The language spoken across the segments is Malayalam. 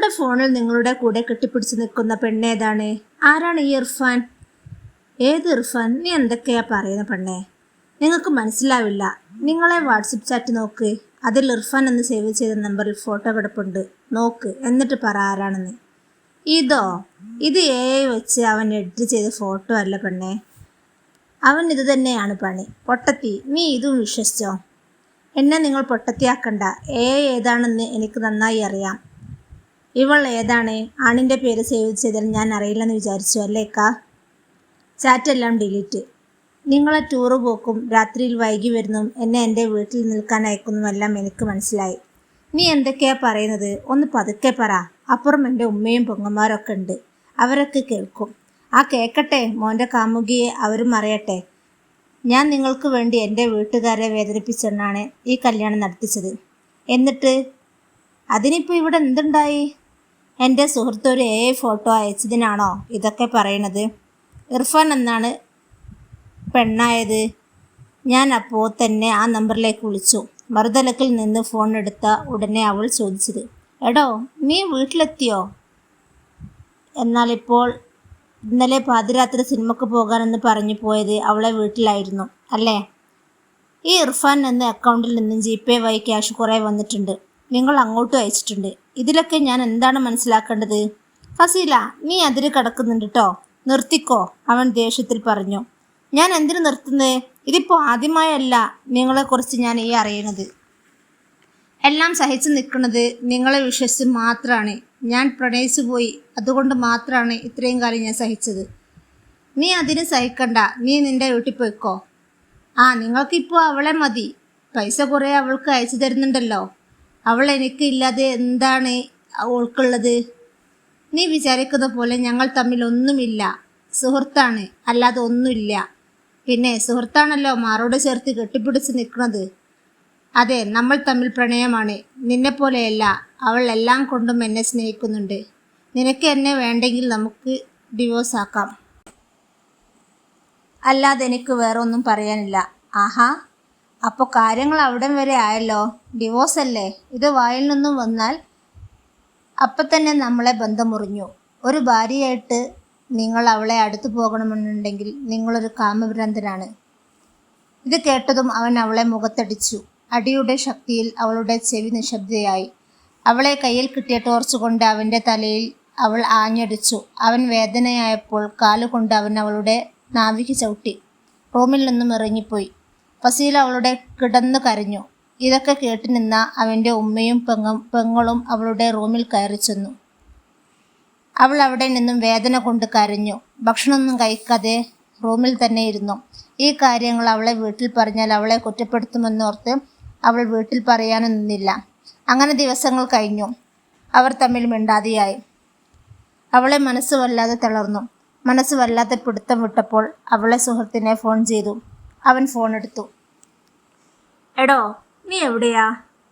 നിങ്ങളുടെ ഫോണിൽ നിങ്ങളുടെ കൂടെ കെട്ടിപ്പിടിച്ച് നിൽക്കുന്ന പെണ്ണേതാണ് ആരാണ് ഈ ഇർഫാൻ? ഏത് ഇർഫാൻ? നീ എന്തൊക്കെയാ പറയുന്ന പെണ്ണേ? നിങ്ങൾക്ക് മനസ്സിലാവില്ല. നിങ്ങളെ വാട്സപ്പ് ചാറ്റ് നോക്ക്. അതിൽ ഇർഫാൻ എന്ന് സേവ് ചെയ്ത നമ്പറിൽ ഫോട്ടോ കിടപ്പുണ്ട്. നോക്ക്. എന്നിട്ട് പറ ആരാണെന്ന്. ഇതോ? ഇത് എ വെച്ച് അവൻ എഡിറ്റ് ചെയ്ത ഫോട്ടോ അല്ല പെണ്ണേ. അവൻ ഇത് തന്നെയാണ് പണി. പൊട്ടത്തി നീ ഇതും വിശ്വസിച്ചോ? എന്നെ നിങ്ങൾ പൊട്ടത്തിയാക്കണ്ട. എ ഏതാണെന്ന് എനിക്ക് നന്നായി അറിയാം. ഇവൾ ഏതാണ്? ആണിന്റെ പേര് സേവ് ചെയ്താൽ ഞാൻ അറിയില്ലെന്ന് വിചാരിച്ചു അല്ലേ കാ? ചാറ്റെല്ലാം ഡിലീറ്റ്. നിങ്ങളെ ടൂറ് പോക്കും രാത്രിയിൽ വൈകി വരുന്നതും എന്നെ എന്റെ വീട്ടിൽ നിൽക്കാൻ അയക്കുന്നതുമെല്ലാം എനിക്ക് മനസ്സിലായി. നീ എന്തൊക്കെയാ പറയുന്നത്? ഒന്ന് പതുക്കെ പറ. അപ്പുറം എന്റെ ഉമ്മയും പൊങ്ങന്മാരൊക്കെ ഉണ്ട്. അവരൊക്കെ കേൾക്കും. ആ കേൾക്കട്ടെ മോന്റെ കാമുകിയെ അവരും അറിയട്ടെ. ഞാൻ നിങ്ങൾക്ക് വേണ്ടി എന്റെ വീട്ടുകാരെ വേദനിപ്പിച്ചെന്നാണ് ഈ കല്യാണം നടത്തിച്ചത്. എന്നിട്ട്? അതിനിപ്പോൾ ഇവിടെ എന്തുണ്ടായി? എന്റെ സുഹൃത്ത് ഒരു എ ഫോട്ടോ അയച്ചതിനാണോ ഇതൊക്കെ പറയണത്? ഇർഫാൻ എന്നാണ് പെണ്ണായത്. ഞാൻ അപ്പോൾ തന്നെ ആ നമ്പറിലേക്ക് വിളിച്ചു. മറുതലക്കിൽ നിന്ന് ഫോൺ എടുത്ത ഉടനെ അവൾ ചോദിച്ചത് എടോ നീ വീട്ടിലെത്തിയോ? എന്നാൽ ഇപ്പോൾ ഇന്നലെ പാതിരാത്രി സിനിമക്ക് പോകാനെന്ന് പറഞ്ഞു പോയത് അവളെ വീട്ടിലായിരുന്നു അല്ലേ? ഈ ഇർഫാൻ എന്ന അക്കൗണ്ടിൽ നിന്നും ജി പേ വഴി ക്യാഷ് കുറേ വന്നിട്ടുണ്ട്. നിങ്ങൾ അങ്ങോട്ടും അയച്ചിട്ടുണ്ട്. ഇതിലൊക്കെ ഞാൻ എന്താണ് മനസ്സിലാക്കേണ്ടത്? ഫസീല നീ അതിര് കടക്കുന്നുണ്ട് കേട്ടോ നിർത്തിക്കോ അവൻ ദേഷ്യത്തിൽ പറഞ്ഞു. ഞാൻ എന്തിനു നിർത്തുന്നത് ഇതിപ്പോൾ ആദ്യമായല്ല നിങ്ങളെക്കുറിച്ച് ഞാൻ ഈ അറിയണത്. എല്ലാം സഹിച്ചു നിൽക്കുന്നത് നിങ്ങളെ വിശ്വസിച്ച് മാത്രമാണ് ഞാൻ പ്രണയിച്ചു പോയി അതുകൊണ്ട് മാത്രമാണ് ഇത്രയും കാലം ഞാൻ സഹിച്ചത്. നീ അതിന് സഹിക്കണ്ട നീ നിന്റെ വീട്ടിൽ പോയിക്കോ. ആ നിങ്ങൾക്കിപ്പോൾ അവളെ മതി. പൈസ കുറേ അവൾക്ക് അയച്ചു തരുന്നുണ്ടല്ലോ. അവൾ എനിക്ക് ഇല്ലാതെ എന്താണ് അവൾക്കുള്ളത്? നീ വിചാരിക്കുന്ന പോലെ ഞങ്ങൾ തമ്മിൽ ഒന്നുമില്ല. സുഹൃത്താണ് അല്ലാതെ ഒന്നുമില്ല. പിന്നെ സുഹൃത്താണല്ലോ മാറോട് ചേർത്ത് കെട്ടിപ്പിടിച്ച് നിൽക്കുന്നത്. അതെ നമ്മൾ തമ്മിൽ പ്രണയമാണ്. നിന്നെപ്പോലെയല്ല അവൾ എല്ലാം കൊണ്ടും എന്നെ സ്നേഹിക്കുന്നുണ്ട്. നിനക്ക് എന്നെ വേണ്ടെങ്കിൽ നമുക്ക് ഡിവോഴ്സ് ആക്കാം. അല്ലാതെ എനിക്ക് വേറൊന്നും പറയാനില്ല. ആഹാ. അപ്പോൾ കാര്യങ്ങൾ അവിടം വരെ ആയല്ലോ. ഡിവോഴ്സ് അല്ലേ? ഇത് വായിൽ നിന്നും വന്നാൽ അപ്പം തന്നെ നമ്മളെ ബന്ധം മുറിഞ്ഞു ഒരു ഭാര്യയായിട്ട് നിങ്ങൾ അവളെ അടുത്തു പോകണമെന്നുണ്ടെങ്കിൽ നിങ്ങളൊരു കാമഭ്രാന്തനാണ്. ഇത് കേട്ടതും അവൻ അവളെ മുഖത്തടിച്ചു. അടിയുടെ ശക്തിയിൽ അവളുടെ ചെവി നിശബ്ദയായി. അവളെ കയ്യിൽ കിട്ടിയ ടോർച്ച് കൊണ്ട് അവന്റെ തലയിൽ അവൾ ആഞ്ഞടിച്ചു. അവൻ വേദനയായപ്പോൾ കാലുകൊണ്ട് അവൻ അവളുടെ നാവിക്ക് ചവിട്ടി. റൂമിൽ നിന്നും ഇറങ്ങിപ്പോയി. ഫസീല അവളുടെ കിടന്നു കരഞ്ഞു. ഇതൊക്കെ കേട്ടു നിന്ന അവന്റെ ഉമ്മയും പെങ്ങും പെങ്ങളും അവളുടെ റൂമിൽ കയറി ചെന്നു. അവൾ അവിടെ നിന്നും വേദന കൊണ്ട് കരഞ്ഞു. ഭക്ഷണമൊന്നും കഴിക്കാതെ റൂമിൽ തന്നെ ഇരുന്നു. ഈ കാര്യങ്ങൾ അവളെ വീട്ടിൽ പറഞ്ഞാൽ അവളെ കുറ്റപ്പെടുത്തുമെന്നോർത്ത് അവൾ വീട്ടിൽ പറയാനൊന്നില്ല അങ്ങനെ ദിവസങ്ങൾ കഴിഞ്ഞു. അവർ തമ്മിൽ മിണ്ടാതെയായി. അവളെ മനസ്സ് വല്ലാതെ തളർന്നു. മനസ്സ് വല്ലാതെ പിടുത്തം വിട്ടപ്പോൾ അവളെ സുഹൃത്തിനെ ഫോൺ ചെയ്തു. അവൻ ഫോൺ എടുത്തു. എടോ നീ എവിടെയാ?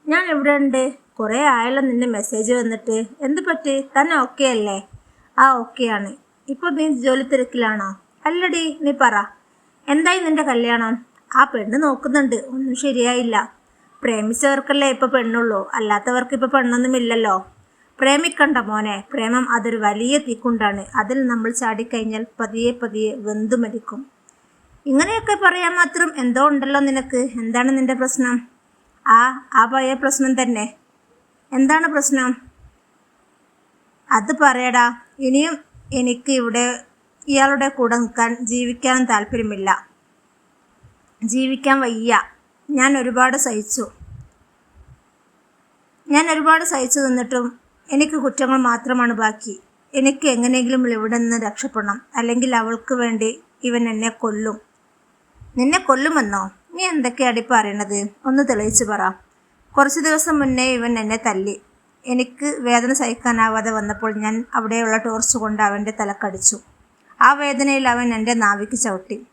ഞാൻ എവിടെ ഉണ്ട്? കുറേ ആയല്ലോ നിന്റെ മെസ്സേജ് വന്നിട്ട്. എന്ത് പറ്റി? തന്നെ ഓക്കെ അല്ലേ? ആ ഓക്കെയാണ് ഇപ്പോൾ നീ ജോലി തിരക്കിലാണോ? അല്ലടി നീ പറ. എന്തായി നിന്റെ കല്യാണം? ആ പെണ്ണ് നോക്കുന്നുണ്ട്. ഒന്നും ശരിയായില്ല. പ്രേമിച്ചവർക്കല്ലേ ഇപ്പോൾ പെണ്ണുള്ളൂ. അല്ലാത്തവർക്ക് ഇപ്പോൾ പെണ്ണൊന്നുമില്ലല്ലോ പ്രേമിക്കണ്ട മോനെ. പ്രേമം അതൊരു വലിയ തീക്കുണ്ടാണ്. അതിൽ നമ്മൾ ചാടിക്കഴിഞ്ഞാൽ പതിയെ പതിയെ വെന്തു മരിക്കും ഇങ്ങനെയൊക്കെ പറയാൻ മാത്രം എന്തോ ഉണ്ടല്ലോ നിനക്ക്? എന്താണ് നിന്റെ പ്രശ്നം? ആ ആ പഴയ പ്രശ്നം തന്നെ. എന്താണ് പ്രശ്നം? അത് പറയടാ. ഇനിയും എനിക്ക് ഇവിടെ ഇയാളുടെ കൂടെ നിൽക്കാൻ ജീവിക്കാനും താല്പര്യമില്ല. ജീവിക്കാൻ വയ്യ. ഞാൻ ഒരുപാട് സഹിച്ചു. ഞാൻ ഒരുപാട് സഹിച്ചു നിന്നിട്ടും എനിക്ക് കുറ്റങ്ങൾ മാത്രമാണ് ബാക്കി. എനിക്ക് എങ്ങനെയെങ്കിലും ഇവിടെ നിന്ന് രക്ഷപ്പെടണം. അല്ലെങ്കിൽ അവൾക്ക് വേണ്ടി ഇവൻ എന്നെ കൊല്ലും. നിന്നെ കൊല്ലുമെന്നോ? നീ എന്തൊക്കെയാടി പറയണത്? ഒന്ന് തെളിയിച്ചു പറ. കുറച്ച് ദിവസം മുന്നേ ഇവൻ എന്നെ തല്ലി. എനിക്ക് വേദന സഹിക്കാനാവാതെ വന്നപ്പോൾ ഞാൻ അവിടെയുള്ള ടോർച്ച് കൊണ്ട് അവന്റെ തലക്കടിച്ചു. ആ വേദനയിൽ അവൻ എന്റെ നാവിക്ക് ചവിട്ടി.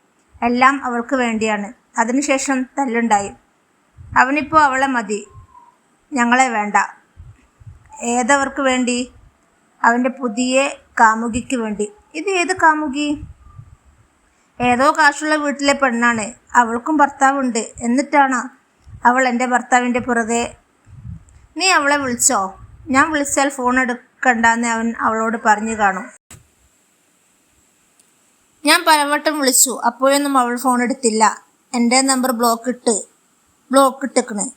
എല്ലാം അവൾക്ക് വേണ്ടിയാണ്. അതിനുശേഷം തല്ലുണ്ടായി. അവനിപ്പോൾ അവളെ മതി. ഞങ്ങളെ വേണ്ട. ഏതവർക്ക് വേണ്ടി? അവന്റെ പുതിയ കാമുകിക്ക് വേണ്ടി. ഇത് ഏത് കാമുകി? ഏതോ കാശുള്ള വീട്ടിലെ പെണ്ണാണ്. അവൾക്കും ഭർത്താവുണ്ട്. എന്നിട്ടാണ് അവൾ എന്റെ ഭർത്താവിന്റെ പുറകെ? നീ അവളെ വിളിച്ചോ? ഞാൻ വിളിച്ചാൽ ഫോൺ എടുക്കണ്ടെന്ന് അവൻ അവളോട് പറഞ്ഞു കാണും. ഞാൻ പലവട്ടം വിളിച്ചു. അപ്പോഴൊന്നും അവൾ ഫോൺ എടുത്തില്ല. എന്റെ നമ്പർ ബ്ലോക്ക് ഇട്ട് ബ്ലോക്ക് ഇട്ടിക്കണ്.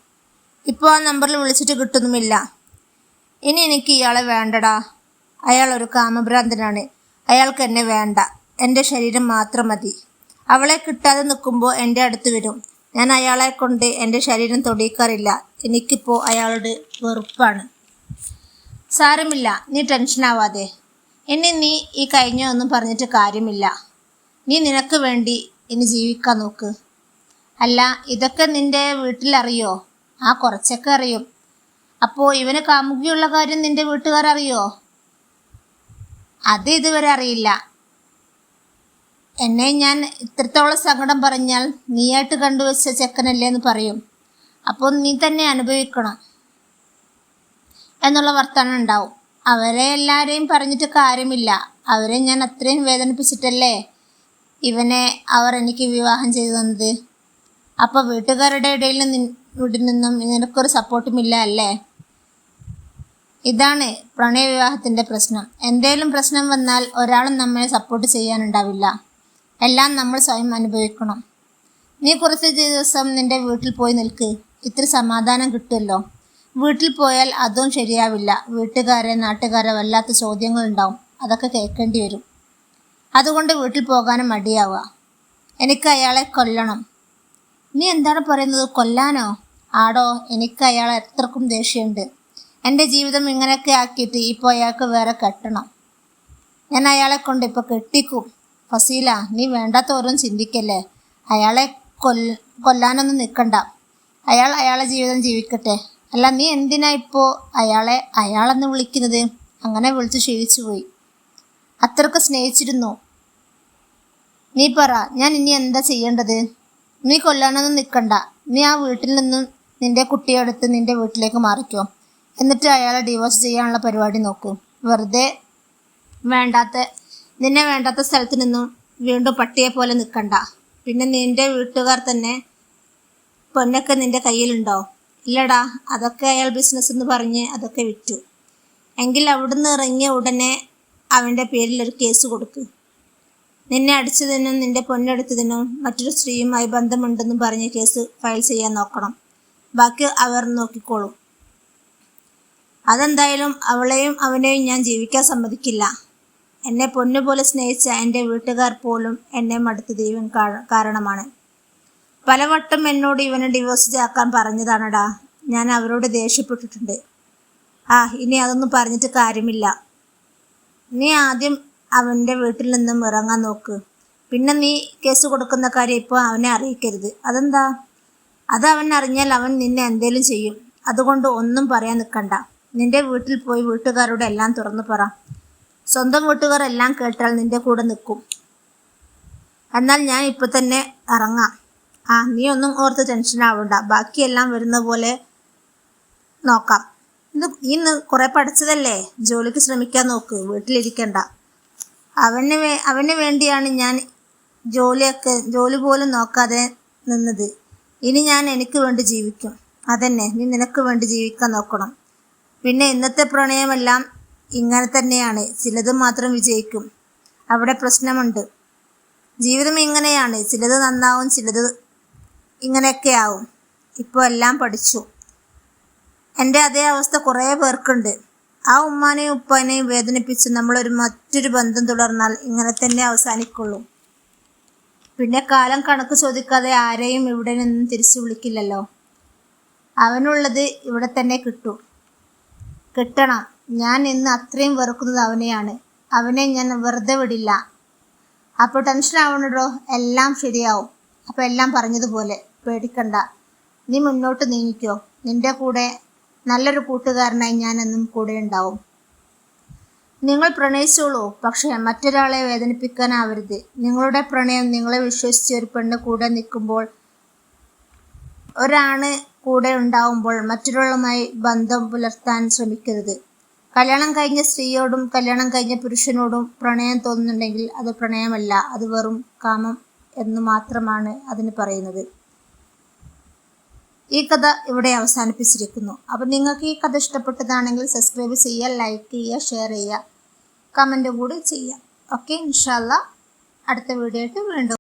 ഇപ്പോൾ ആ നമ്പറിൽ വിളിച്ചിട്ട് കിട്ടുന്നുമില്ല. ഇനി എനിക്ക് ഇയാളെ വേണ്ടടാ. അയാൾ ഒരു കാമഭ്രാന്തനാണ്. അയാൾക്ക് എന്നെ വേണ്ട. എന്റെ ശരീരം മാത്രം മതി. അവളെ കിട്ടാതെ നിൽക്കുമ്പോൾ എന്റെ അടുത്ത് വരും. ഞാൻ അയാളെ കൊണ്ട് എന്റെ ശരീരം തൊടിയിക്കാറില്ല. എനിക്കിപ്പോൾ അയാളോട് വെറുപ്പാണ്. സാരമില്ല നീ ടെൻഷനാവാതെ ഇനി നീ ഈ കഴിഞ്ഞ ഒന്നും പറഞ്ഞിട്ട് കാര്യമില്ല. നീ നിനക്ക് വേണ്ടി ഇനി ജീവിക്കാൻ നോക്ക്. അല്ല ഇതൊക്കെ നിന്റെ വീട്ടിലറിയോ? ആ കുറച്ചൊക്കെ അറിയും. അപ്പോൾ ഇവന് കാമുകിയുള്ള കാര്യം നിന്റെ വീട്ടുകാരറിയോ? അത് ഇതുവരെ അറിയില്ല. എന്നെ ഞാൻ ഇത്രത്തോളം സങ്കടം പറഞ്ഞാൽ നീയായിട്ട് കണ്ടുവച്ച ചെക്കനല്ലേ എന്ന് പറയും. അപ്പോൾ നീ തന്നെ അനുഭവിക്കണം എന്നുള്ള വർത്തമാനം ഉണ്ടാവും. അവരെ എല്ലാവരെയും പറഞ്ഞിട്ട് കാര്യമില്ല. അവരെ ഞാൻ അത്രയും വേദനിപ്പിച്ചിട്ടല്ലേ ഇവനെ അവർ എനിക്ക് വിവാഹം ചെയ്തു തന്നത്? അപ്പോൾ വീട്ടുകാരുടെ ഇടയിൽ ഇവിടെ നിന്നും നിനക്കൊരു സപ്പോർട്ടുമില്ല അല്ലേ? ഇതാണ് പ്രണയവിവാഹത്തിന്റെ പ്രശ്നം. എന്തേലും പ്രശ്നം വന്നാൽ ഒരാളും നമ്മളെ സപ്പോർട്ട് ചെയ്യാനുണ്ടാവില്ല. എല്ലാം നമ്മൾ സ്വയം അനുഭവിക്കണം. നീ കുറച്ച് ദിവസം നിന്റെ വീട്ടിൽ പോയി നിൽക്ക്. ഇത്ര സമാധാനം കിട്ടുമല്ലോ. വീട്ടിൽ പോയാൽ അതും ശരിയാവില്ല. വീട്ടുകാരെ നാട്ടുകാരെ വല്ലാത്ത ചോദ്യങ്ങളുണ്ടാവും അതൊക്കെ കേൾക്കേണ്ടി വരും. അതുകൊണ്ട് വീട്ടിൽ പോകാനും മടിയാവുക. എനിക്ക് അയാളെ കൊല്ലണം. നീ എന്താണ് പറയുന്നത്? കൊല്ലാനോ? ആടോ എനിക്ക് അയാൾ എത്രക്കും ദേഷ്യമുണ്ട്. എന്റെ ജീവിതം ഇങ്ങനെയൊക്കെ ആക്കിയിട്ട് ഇപ്പോൾ അയാൾക്ക് വേറെ കെട്ടണം. ഞാൻ അയാളെ കൊണ്ട് ഇപ്പോൾ കെട്ടിക്കും. ഫസീല നീ വേണ്ടാത്ത ഓരോന്നും ചിന്തിക്കല്ലേ? അയാളെ കൊല്ല കൊല്ലാനൊന്നും നിൽക്കണ്ട അയാൾ അയാളെ ജീവിതം ജീവിക്കട്ടെ. അല്ല നീ എന്തിനാ ഇപ്പോൾ അയാളെ അയാളെന്ന് വിളിക്കുന്നത്? അങ്ങനെ വിളിച്ച് ക്ഷീണിച്ചു പോയി. അത്രയ്ക്ക് സ്നേഹിച്ചിരുന്നു. നീ പറ ഞാൻ ഇനി എന്താ ചെയ്യേണ്ടത്? നീ കൊല്ലാനൊന്നും നിൽക്കണ്ട നീ ആ വീട്ടിൽ നിന്നും നിന്റെ കുട്ടിയെ എടുത്ത് നിന്റെ വീട്ടിലേക്ക് മാറിക്കോ. എന്നിട്ട് അയാളെ ഡിവോഴ്സ് ചെയ്യാനുള്ള പരിപാടി നോക്കൂ. വെറുതെ വേണ്ടാത്ത നിന്നെ വേണ്ടാത്ത സ്ഥലത്ത് നിന്നും വീണ്ടും പട്ടിയെ പോലെ നിൽക്കണ്ട പിന്നെ നിന്റെ വീട്ടുകാർ തന്നെ പൊന്നൊക്കെ നിന്റെ കയ്യിലുണ്ടോ? ഇല്ലടാ അതൊക്കെ അയാൾ ബിസിനസ് എന്ന് പറഞ്ഞ് അതൊക്കെ വിറ്റു. എങ്കിൽ അവിടുന്ന് ഇറങ്ങിയ ഉടനെ അവന്റെ പേരിൽ ഒരു കേസ് കൊടുക്ക്. നിന്നെ അടിച്ചതിനും നിന്റെ പൊന്നെടുത്തതിനും മറ്റൊരു സ്ത്രീയുമായി ബന്ധമുണ്ടെന്നും പറഞ്ഞ് കേസ് ഫയൽ ചെയ്യാൻ നോക്കണം. ബാക്കി അവർ നോക്കിക്കോളും. അതെന്തായാലും അവളെയും അവനെയും ഞാൻ ജീവിക്കാൻ സമ്മതിക്കില്ല. എന്നെ പൊന്നുപോലെ സ്നേഹിച്ച എന്റെ വീട്ടുകാർ പോലും എന്നെ മടുത്ത ദൈവം കാരണമാണ്. പലവട്ടം എന്നോട് ഇവനെ ഡിവോഴ്സ് ചാക്കാൻ പറഞ്ഞതാണടാ. ഞാൻ അവരോട് ദേഷ്യപ്പെട്ടിട്ടുണ്ട്. ആ ഇനി അതൊന്നും പറഞ്ഞിട്ട് കാര്യമില്ല. നീ ആദ്യം അവന്റെ വീട്ടിൽ നിന്നും ഇറങ്ങാൻ നോക്ക്. പിന്നെ നീ കേസ് കൊടുക്കുന്ന കാര്യം ഇപ്പോൾ അവനെ അറിയിക്കരുത്. അതെന്താ? അത് അവൻ അറിഞ്ഞാൽ അവൻ നിന്നെ എന്തേലും ചെയ്യും. അതുകൊണ്ട് ഒന്നും പറയാൻ നിൽക്കണ്ട നിന്റെ വീട്ടിൽ പോയി വീട്ടുകാരോട് എല്ലാം തുറന്നു പറ. സ്വന്തം വീട്ടുകാർ എല്ലാം കേട്ടാൽ നിന്റെ കൂടെ നിൽക്കും. എന്നാൽ ഞാൻ ഇപ്പൊ തന്നെ ഇറങ്ങാം. ആ നീ ഒന്നും ഓർത്ത് ടെൻഷൻ ആവണ്ട. ബാക്കിയെല്ലാം വരുന്ന പോലെ നോക്കാം. ഇത് ഇന്ന് കുറെ പഠിച്ചതല്ലേ? ജോലിക്ക് ശ്രമിക്കാൻ നോക്ക്. വീട്ടിലിരിക്കണ്ട. അവന് വേ അവന് വേണ്ടിയാണ് ഞാൻ ജോലിയൊക്കെ ജോലി പോലും നോക്കാതെ നിന്നത്. ഇനി ഞാൻ എനിക്ക് വേണ്ടി ജീവിക്കും. അതന്നെ നീ നിനക്ക് വേണ്ടി ജീവിക്കാൻ നോക്കണം. പിന്നെ ഇന്നത്തെ പ്രണയമെല്ലാം ഇങ്ങനെ തന്നെയാണ്. ചിലത് മാത്രം വിജയിക്കും. അവിടെ പ്രശ്നമുണ്ട്. ജീവിതം ഇങ്ങനെയാണ്. ചിലത് നന്നാവും ചിലത് ഇങ്ങനെയൊക്കെ ആവും. ഇപ്പോൾ എല്ലാം പഠിച്ചു. എന്റെ അതേ അവസ്ഥ കുറേ പേർക്കുണ്ട്. ആ ഉമ്മാനെയും ഉപ്പാനെയും വേദനിപ്പിച്ച് നമ്മളൊരു മറ്റൊരു ബന്ധം തുടർന്നാൽ ഇങ്ങനെ തന്നെ അവസാനിക്കുള്ളൂ. പിന്നെ കാലം കണക്ക് ചോദിക്കാതെ ആരെയും ഇവിടെ നിന്നും തിരിച്ചു വിളിക്കില്ലല്ലോ. അവനുള്ളത് ഇവിടെ തന്നെ കിട്ടൂ. കിട്ടണം. ഞാൻ ഇന്ന് അത്രയും വെറുക്കുന്നത് അവനെയാണ്. അവനെ ഞാൻ വെറുതെ വിടില്ല. അപ്പോൾ ടെൻഷൻ ആവണടോ എല്ലാം ശരിയാവും. അപ്പോൾ എല്ലാം പറഞ്ഞതുപോലെ പേടിക്കണ്ട. നീ മുന്നോട്ട് നീങ്ങിക്കോ. നിന്റെ കൂടെ നല്ലൊരു കൂട്ടുകാരനായി ഞാൻ എന്നും കൂടെ ഉണ്ടാവും. നിങ്ങൾ പ്രണയിച്ചോളൂ. പക്ഷേ മറ്റൊരാളെ വേദനിപ്പിക്കാനാവരുത്. നിങ്ങളുടെ പ്രണയം നിങ്ങളെ വിശ്വസിച്ച് ഒരു പെണ്ണ് കൂടെ നിൽക്കുമ്പോൾ ഒരാണ് കൂടെ ഉണ്ടാവുമ്പോൾ മറ്റൊരാളുമായി ബന്ധം പുലർത്താൻ ശ്രമിക്കരുത്. കല്യാണം കഴിഞ്ഞ സ്ത്രീയോടും കല്യാണം കഴിഞ്ഞ പുരുഷനോടും പ്രണയം തോന്നുന്നുണ്ടെങ്കിൽ അത് പ്രണയമല്ല. അത് വെറും കാമം എന്ന് മാത്രമാണ് അതിന് പറയുന്നത്. ഈ കഥ ഇവിടെ അവസാനിപ്പിച്ചിരിക്കുന്നു. അപ്പം നിങ്ങൾക്ക് ഈ കഥ ഇഷ്ടപ്പെട്ടതാണെങ്കിൽ സബ്സ്ക്രൈബ് ചെയ്യുക ലൈക്ക് ചെയ്യുക ഷെയർ ചെയ്യുക കമന്റ് കൂടി ചെയ്യുക. ഓക്കെ ഇൻഷാല്ല അടുത്ത വീഡിയോ ആയിട്ട് വീണ്ടും